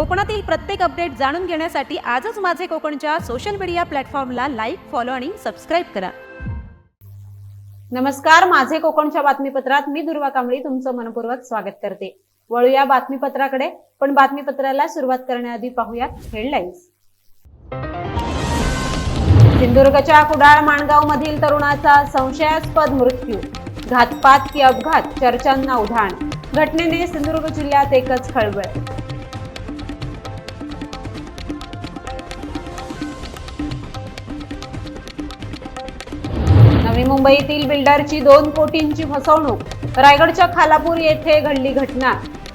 कोकणातील प्रत्येक अपडेट जाणून घेण्यासाठी आजच माझे कोकणच्या सोशल मीडिया प्लॅटफॉर्मला लाईक फॉलो आणि सबस्क्राईब करा. नमस्कार माझे कोकणच्या बातमीपत्रात मी दुर्वा कांबळी तुमचं मनपूर्वक स्वागत करते. वळूया बातमीपत्राकडे पण बातमीपत्राला सुरुवात करण्याआधी पाहूयात हेडलाईन्स सिंधुदुर्गच्या कुडाळ माणगाव मधील तरुणाचा संशयास्पद मृत्यू घातपात की अपघात चर्चांना उधाण. घटनेने सिंधुदुर्ग जिल्ह्यात एकच खळबळ. नवी मुंबईतील बिल्डरची दोन कोटींची फसवणूक. रायगडच्या खालापूर येथे घडली घटना.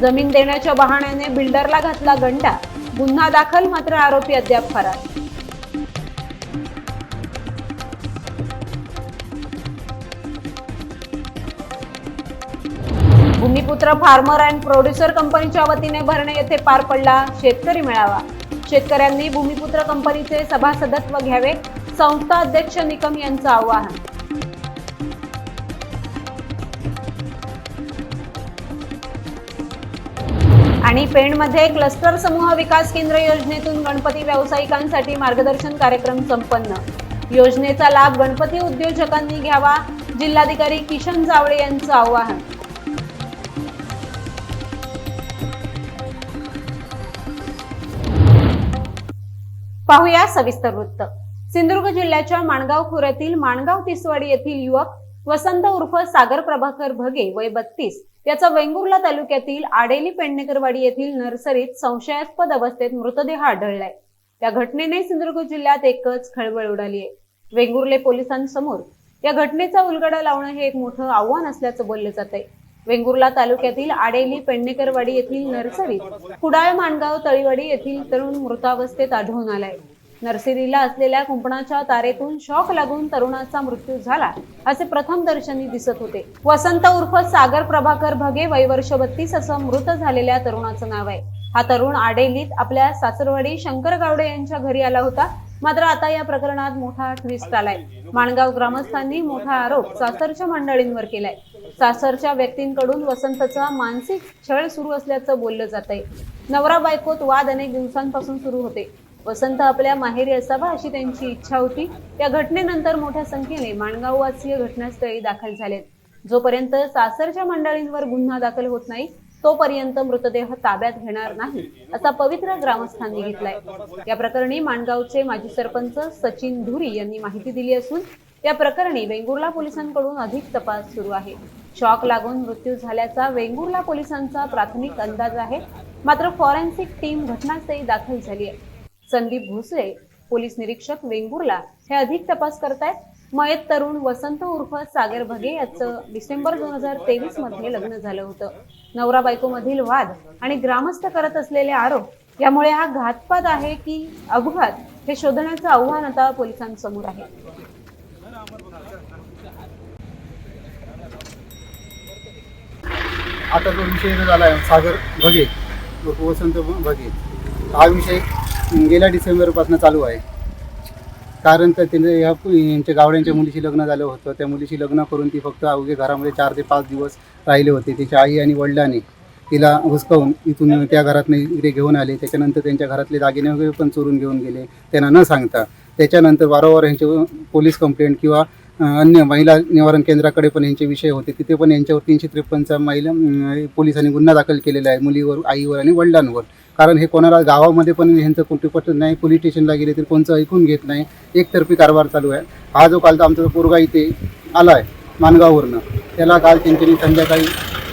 जमीन देण्याच्या बहाण्याने बिल्डरला घातला गंडा. गुन्हा दाखल मात्र आरोपी अद्याप फरार. भूमिपुत्र फार्मर अँड प्रोड्युसर कंपनीच्या वतीने भरणे येथे पार पडला शेतकरी मेळावा. शेतकऱ्यांनी भूमिपुत्र कंपनीचे सभासदत्व घ्यावे संस्था अध्यक्ष निकम यांचं आवाहन. आणि पेणमध्ये क्लस्टर समूह विकास केंद्र योजनेतून गणपती व्यावसायिकांसाठी मार्गदर्शन कार्यक्रम संपन्न. योजनेचा लाभ गणपती उद्योजकांनी घ्यावा जिल्हाधिकारी किशन जावळे यांचं आवाहन. पाहूया सविस्तर वृत्त. सिंधुदुर्ग जिल्ह्याच्या माणगाव खोऱ्यातील माणगाव तिसवाडी येथील युवक वसंत उर्फ सागर प्रभाकर भगे वय बत्तीस याचा वेंगुर्ला तालुक्यातील आडेली पेडणेकरवाडी येथील नर्सरीत संशयास्पद अवस्थेत मृतदेह आढळलाय. या घटनेने सिंधुदुर्ग जिल्ह्यात एकच खळबळ उडाली आहे वेंगुर्ले पोलिसांसमोर या घटनेचा उलगडा लावणं हे एक मोठं आव्हान असल्याचं बोललं जात आहे वेंगुर्ला तालुक्यातील आडेली पेडणेकरवाडी येथील नर्सरीत कुडाळ माणगाव तळीवाडी येथील तरुण मृतावस्थेत आढळून आलाय. नर्सरीला असलेल्या कुंपणाच्या तारेतून शॉक लागून तरुणाचा मृत्यू झाला असे प्रथम दर्शनी दिसत होते. वसंत उर्फ सागर प्रभाकर भगे वय वर्ष बत्तीस असं मृत झालेल्या तरुणाचं नाव आहे. हा तरुण आडेलीत आपल्या सासरवाडी शंकर गावडे यांच्या घरी आला होता. मात्र आता या प्रकरणात मोठा ट्विस्ट आलाय. माणगाव ग्रामस्थांनी मोठा आरोप सासरच्या मंडळींवर केलाय. सासरच्या व्यक्तींकडून वसंतचा मानसिक छळ सुरू असल्याचं बोललं जात आहे नवरा बायकोत वाद अनेक दिवसांपासून सुरू होते. वसंत आपल्या माहेरी असावा अशी त्यांची इच्छा होती. या घटनेनंतर मोठ्या संख्येने माणगाववासीय घटनास्थळी दाखल झालेत. जोपर्यंत सासरच्या मंडळींवर गुन्हा दाखल होत नाही तोपर्यंत मृतदेह ताब्यात घेणार नाही असा पवित्र ग्रामस्थांनी घेतलाय. या प्रकरणी माणगावचे माजी सरपंच सचिन धुरी यांनी माहिती दिली असून या प्रकरणी वेंगुर्ला पोलिसांकडून अधिक तपास सुरू आहे. शॉक लागून मृत्यू झाल्याचा वेंगुर्ला पोलिसांचा प्राथमिक अंदाज आहे. मात्र फॉरेन्सिक टीम घटनास्थळी दाखल झाली आहे. संदीप भोसले पोलीस निरीक्षक वेंगुर्ला हे अधिक तपास करतायत. मयत तरुण वसंत उर्फ सागर भगे याचं डिसेंबर दोन हजार तेवीसमध्ये लग्न झालं होतं. नवरा बायको मधील वाद आणि ग्रामस्थ करत असलेले आरोप यामुळे हा घातपात आहे की अपघात हे शोधण्याचं आव्हान आता पोलिसांसमोर आहे. आता तो विषय झाला आहे सागर भगे वसंत भगे हा विषय गेल्या डिसेंबरपासून चालू आहे. कारण तर तिने ह्या यांच्या गावड्यांच्या मुलीशी लग्न झालं होतं. त्या मुलीशी लग्न करून ती फक्त अवघे घरामध्ये चार ते पाच दिवस राहिले होते. तिच्या आई आणि वडिलांनी तिला हुसकावून इथून त्या घरातनं इकडे घेऊन आले. त्याच्यानंतर त्यांच्या घरातले दागिने वगैरे पण चोरून घेऊन गेले. त्यांना न सांगता त्याच्यानंतर वारंवार यांचे पोलीस कंप्लेंट किंवा अन्य महिला निवारण केंद्राकडे पण यांचे विषय होते. तिथे पण यांच्यावर तीनशे त्रेपन्नचा महिला पोलिसांनी गुन्हा दाखल केलेला आहे. मुलीवर आईवर आणि वडिलांवर. कारण हे कोणाला गावामध्ये पण ह्यांचं कोणते पटत नाही पोलीस स्टेशनला गेले तर कोणचं ऐकून घेत नाही. एकतर्फी कारभार चालू आहे. हा जो काल आमचा जो पोरगा इथे आला आहे मानगाववरनं त्याला काल त्यांच्यानी संध्याकाळी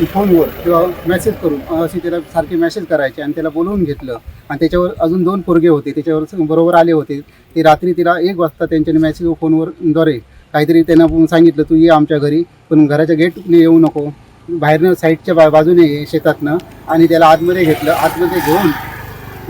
फोनवर किंवा मेसेज करून अशी त्याला सारखे मेसेज करायचे आणि त्याला बोलवून घेतलं. आणि त्याच्यावर अजून दोन पोरगे होते त्याच्यावर बरोबर आले होते. ते रात्री तिला एक वाजता त्यांच्यानी मेसेज फोनवरद्वारे काहीतरी त्यांना सांगितलं तू ये आमच्या घरी पण घराच्या गेटने येऊ नको. बाहेरनं साईडच्या बा बाजूने शेतातनं आणि त्याला आतमध्ये घेतलं. आतमध्ये घेऊन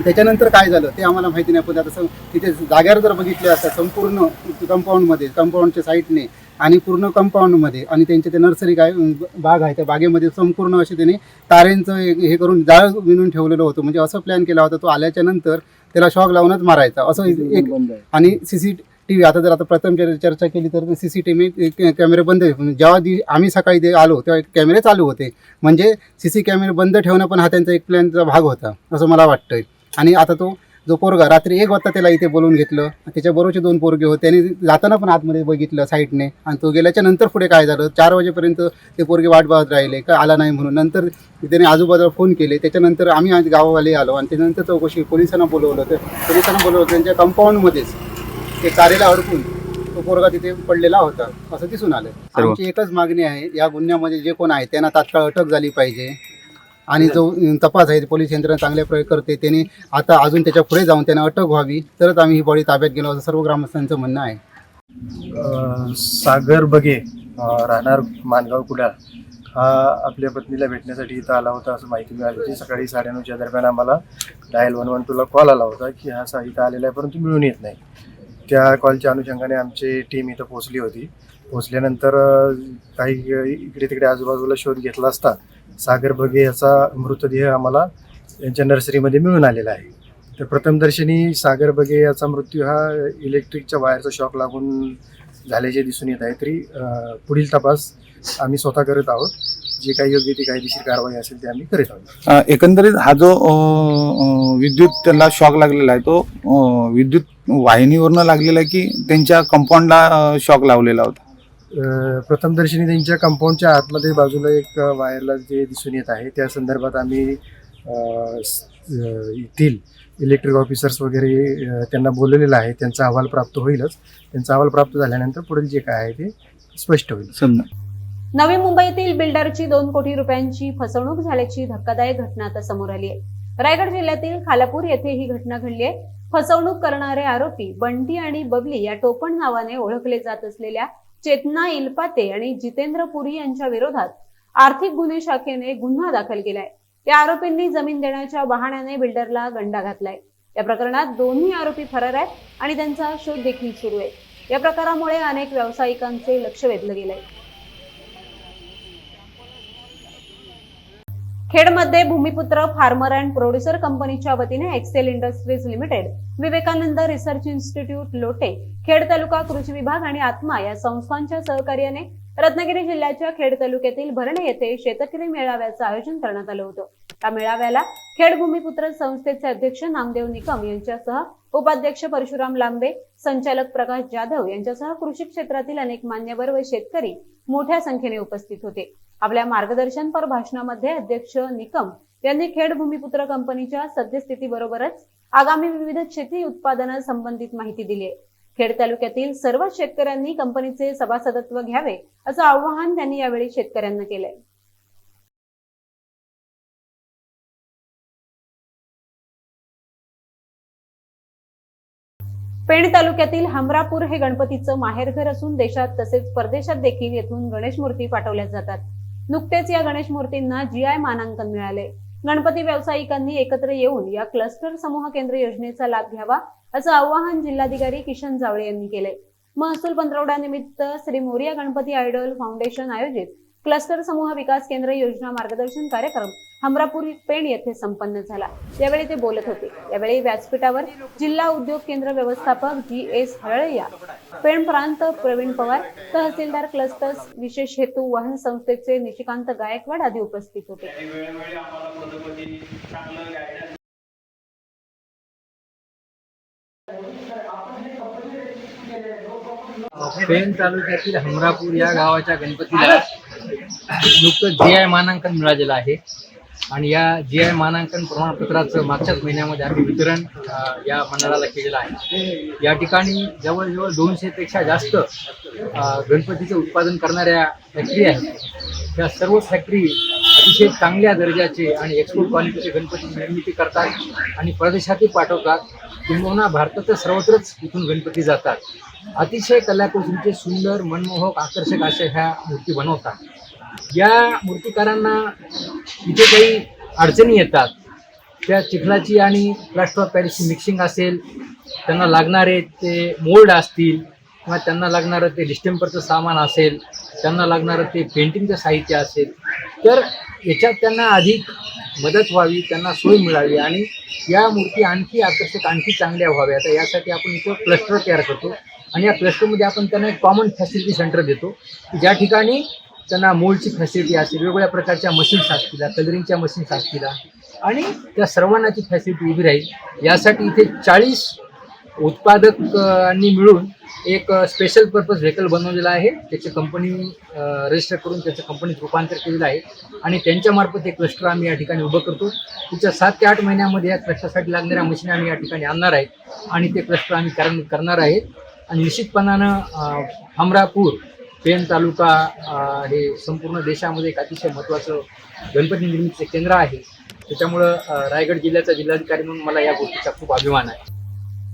त्याच्यानंतर काय झालं ते आम्हाला माहिती नाही. पण आता तिथे जाग्यावर जर बघितले असता संपूर्ण कंपाऊंडमध्ये कंपाऊंडच्या साईडने आणि पूर्ण कंपाऊंडमध्ये आणि त्यांचे ते नर्सरी काय बाग आहे त्या बागेमध्ये संपूर्ण असे त्याने तारेंचं हे हे करून जाळ विणून ठेवलेलं होतं. म्हणजे असं प्लॅन केला होता तो आल्याच्यानंतर त्याला शॉक लावूनच मारायचा. असं एक आणि सी सी टी व्ही आता जर आता प्रथम चर- चर्चा केली तर सी सी टी व्ही कॅमेरे बंद म्हणजे जेव्हा दि आम्ही सकाळी ते आलो तेव्हा कॅमेरे चालू होते. म्हणजे सी सी कॅमेरे बंद ठेवणं पण हा त्यांचा एक प्लॅनचा भाग होता असं मला वाटतंय. आणि आता तो जो पोरगा रात्री एक वाजता त्याला इथे बोलवून घेतलं. त्याच्याबरोबरचे दोन पोरगे होते. त्यांनी जाताना पण आतमध्ये बघितलं साईडने. आणि तो गेल्याच्यानंतर पुढे काय झालं? चार वाजेपर्यंत ते पोरगे वाट पाहत राहिले. काय आला नाही म्हणून. नंतर त्याने आजूबाजूला फोन केले. त्याच्यानंतर आम्ही आज गावावाले आलो. आणि त्याच्यानंतर चौकशी पोलिसांना बोलवलं तर पोलिसांना बोलवलं त्यांच्या कंपाऊंडमध्येच ते कारेला अडकून तो पोरगा तिथे पडलेला होता असं दिसून आलं. सर्व. आमची एकच मागणी आहे या गुन्ह्यामध्ये जे कोण आहे त्यांना तात्काळ अटक झाली पाहिजे. आणि जो अं, तपास आहे पोलीस यंत्रणा चांगल्या प्रकारे करते त्यांनी आता अजून त्याच्या पुढे जाऊन त्यांना अटक व्हावी. तरच आम्ही ही बॉडी ताब्यात गेलो असं सर्व ग्रामस्थांचं म्हणणं आहे. अ, सागर बगे अ, राहणार मानगाव कुडाळ. हा आपल्या पत्नीला भेटण्यासाठी इथं आला होता असं माहिती मिळाली होती. सकाळी साडेनऊच्या दरम्यान आम्हाला डायल वन वन टूला कॉल आला होता की हा सा इथं आलेला आहे परंतु मिळून येत नाही. त्या कॉलच्या अनुषंगाने आमची टीम इथं पोहोचली होती. पोहोचल्यानंतर काही इकडे तिकडे आजूबाजूला शोध घेतला असता सागर बगे याचा मृतदेह आम्हाला यांच्या नर्सरीमध्ये मिळून आलेला आहे. तर प्रथमदर्शनी सागर बगे याचा मृत्यू हा इलेक्ट्रिकच्या वायरचा शॉक लागून झाल्याचे दिसून येत आहे. तरी पुढील तपास आम्ही स्वतः करत आहोत. जे काही योग्य ती कायदेशीर कारवाई असेल ते आम्ही करीत आहोत. एकंदरीत हा जो विद्युत त्यांना शॉक लागलेला आहे तो विद्युत वाहिनीवरनं लागलेला आहे की त्यांच्या कंपाऊंडला शॉक लावलेला होता? प्रथमदर्शनी त्यांच्या कंपाऊंडच्या आतमध्ये बाजूला एक वायरला जे दिसून येत आहे त्या संदर्भात आम्ही येथील इलेक्ट्रिक ऑफिसर्स वगैरे त्यांना बोलवलेलं आहे. त्यांचा अहवाल प्राप्त होईलच. त्यांचा अहवाल प्राप्त झाल्यानंतर पुढील जे काय आहे ते स्पष्ट होईल. समजा. नवी मुंबईतील बिल्डरची दोन कोटी रुपयांची फसवणूक झाल्याची धक्कादायक घटना आता समोर आली आहे. रायगड जिल्ह्यातील खालापूर येथे ही घटना घडली आहे. फसवणूक करणारे आरोपी बंटी आणि बबली या टोपण नावाने ओळखले जात असलेल्या चेतना इलपाते आणि जितेंद्र पुरी यांच्या विरोधात आर्थिक गुन्हे शाखेने गुन्हा दाखल केलाय. या आरोपींनी जमीन देण्याच्या बहाण्याने बिल्डरला गंडा घातलाय. या प्रकरणात दोन्ही आरोपी फरार आहेत आणि त्यांचा शोध देखील सुरू आहे. या प्रकारामुळे अनेक व्यावसायिकांचे लक्ष वेधलं गेलंय. खेडमध्ये भूमिपुत्र फार्मर अँड प्रोड्युसर कंपनीच्या वतीने Excel Industries Limited Vivekananda research institute Lote Khed taluka कृषी विभाग आणि आत्मा या संस्थांच्या सहकार्याने रत्नागिरी जिल्ह्याच्या खेड तालुक्यातील भरणे येथे शेतकरी मेळाव्याचं आयोजन करण्यात आलं होतं. या मेळाव्याला खेड भूमिपुत्र संस्थेचे अध्यक्ष नामदेव निकम यांच्यासह उपाध्यक्ष परशुराम लांबे संचालक प्रकाश जाधव यांच्यासह कृषी क्षेत्रातील अनेक मान्यवर व शेतकरी मोठ्या संख्येने उपस्थित होते. आपल्या मार्गदर्शनपर भाषणामध्ये अध्यक्ष निकम यांनी खेड भूमिपुत्र कंपनीच्या सद्यस्थितीबरोबरच आगामी विविध शेती उत्पादना संबंधित माहिती दिली आहे. खेड तालुक्यातील सर्व शेतकऱ्यांनी कंपनीचे सभासदत्व घ्यावे असं आवाहन त्यांनी यावेळी शेतकऱ्यांना केलंय. पेण तालुक्यातील हमरापूर हे गणपतीचं माहेरघर असून देशात तसेच परदेशात देखील येथून गणेश मूर्ती पाठवल्या जातात. नुकतेच या गणेश मूर्तींना जीआय मानांकन मिळाले. गणपती व्यावसायिकांनी एकत्र येऊन या क्लस्टर समूह केंद्र योजनेचा लाभ घ्यावा असं आवाहन जिल्हाधिकारी किशन जावळे यांनी केले. महसूल पंधरवड्यानिमित्त श्री मोरिया गणपती आयडॉल फाउंडेशन आयोजित क्लस्टर समूह विकास केंद्र योजना मार्गदर्शन कार्यक्रम हमरापूर पेण येथे संपन्न झाला. यावेळी ते बोलत होते. यावेळी व्यासपीठावर जिल्हा उद्योग केंद्र व्यवस्थापक जी एस हळया पेण प्रांत प्रवीण पवार तहसीलदार क्लस्टर्स विशेष हेतू वाहन संस्थेचे निशिकांत गायकवाड आदी उपस्थित होते. पेण तालुक्यातील हमरापूर या गावाच्या गणपतीला नुकतं जी आय मानांकन मिळालेलं आहे. आणि या जी आय मानांकन प्रमाणपत्राचं मागच्याच महिन्यामध्ये आम्ही वितरण या मंडळाला केलेलं आहे. या ठिकाणी जवळजवळ दोनशेपेक्षा जास्त गणपतीचं उत्पादन करणाऱ्या फॅक्टरी आहेत. या सर्व फॅक्टरी अतिशय चांगल्या दर्जाचे आणि एक्सपोर्ट क्वालिटीचे गणपती निर्मिती करतात आणि परदेशातही पाठवतात. किंबहुना भारतातच सर्वत्रच इथून गणपती जातात. अतिशय कलाकुसरीचे सुंदर मनमोहक आकर्षक अशा ह्या मूर्ती बनवतात. या मूर्तिकारांना इथे काही अडचणी येतात त्या चिखलाची आणि प्लास्टर ऑफ पॅरिसची मिक्सिंग असेल त्यांना लागणारे ते मोल्ड असतील किंवा त्यांना लागणारं ते डिस्टेंपरचं सामान असेल त्यांना लागणारं ते पेंटिंगचं साहित्य असेल तर याच्यात त्यांना अधिक मदत व्हावी त्यांना सोय मिळावी आणि या मूर्ती आणखी आकर्षक आणखी चांगल्या व्हाव्या तर यासाठी आपण इथं क्लस्टर तयार करतो आणि या क्लस्टरमध्ये आपण त्यांना एक कॉमन फॅसिलिटी सेंटर देतो की ज्या ठिकाणी त्यांना मोल्डची फॅसिलिटी असेल वेगवेगळ्या प्रकारच्या मशीन्स असतील कलरिंगच्या मशीन्स असतील आणि त्या सर्वांना ती फॅसिलिटी उभी राहील. यासाठी इथे चाळीस उत्पादकांनी मिळून एक स्पेशल पर्पज व्हेकल बनवलेलं आहे. त्याची कंपनी रजिस्टर करून त्याचं कंपनीत रूपांतर केलेलं आहे. आणि त्यांच्यामार्फत एक क्लस्टर आम्ही या ठिकाणी उभं करतो. पुढच्या सात ते आठ महिन्यामध्ये या क्लस्टरसाठी लागणाऱ्या मशीन आम्ही या ठिकाणी आणणार आहेत आणि ते क्लस्टर आम्ही कार्यान्वित करणार आहेत आणि निश्चितपणानं हमरापूर पेण तालुका हे संपूर्ण देशामध्ये एक अतिशय महत्त्वाचं गणपती निर्मितीचं केंद्र आहे. त्याच्यामुळं रायगड जिल्ह्याचा जिल्हाधिकारी म्हणून मला या गोष्टीचा खूप अभिमान आहे.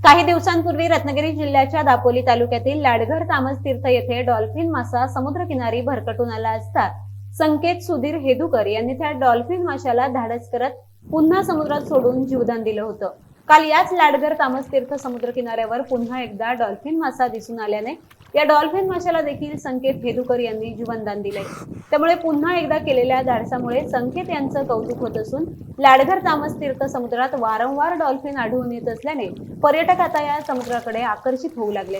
काही दिवसांपूर्वी रत्नागिरी जिल्ह्याच्या दापोली तालुक्यातील लाडघर तामस तीर्थ येथे डॉल्फिन मासा समुद्रकिनारी भरकटून आला असता संकेत सुधीर हेदुकर यांनी त्या डॉल्फिन माशाला धाडस करत पुन्हा समुद्रात सोडून जीवदान दिलं होतं. काल याच लाडघर तामस तीर्थ समुद्र किनाऱ्यावर पुन्हा एकदा डॉल्फिन मासा दिसून आल्याने या डॉल्फिन माशाला देखील संकेत हेदुकर यांनी जीवनदान दिले त्यामुळे पुन्हा एकदा केलेल्या धाडसामुळे संकेत यांचं कौतुक होत असून लाडघर तामस तीर्थ समुद्रात वारंवार डॉल्फिन आढळून येत असल्याने पर्यटक आता या समुद्राकडे आकर्षित होऊ लागले